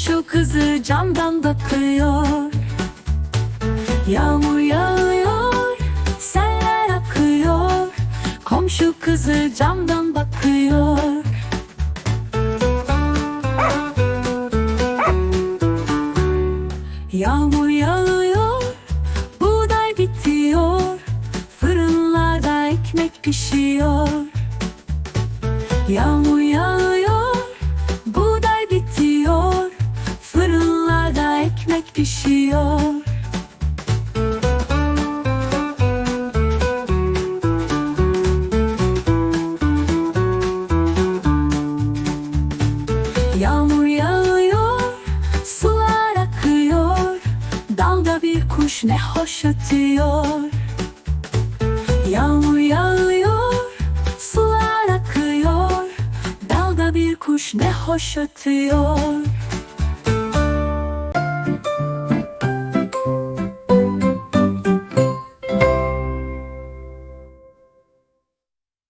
Komşu kızı camdan bakıyor Yağmur yağıyor, seller akıyor. Komşu kızı camdan bakıyor. Yağmur yağıyor, buğday bitiyor. Fırınlarda ekmek pişiyor. Yağmur pişiyor. Yağmur yağıyor, sular akıyor. Dalda bir kuş ne hoş ötüyor Yağmur yağıyor, sular akıyor. Dalda bir kuş ne hoş ötüyor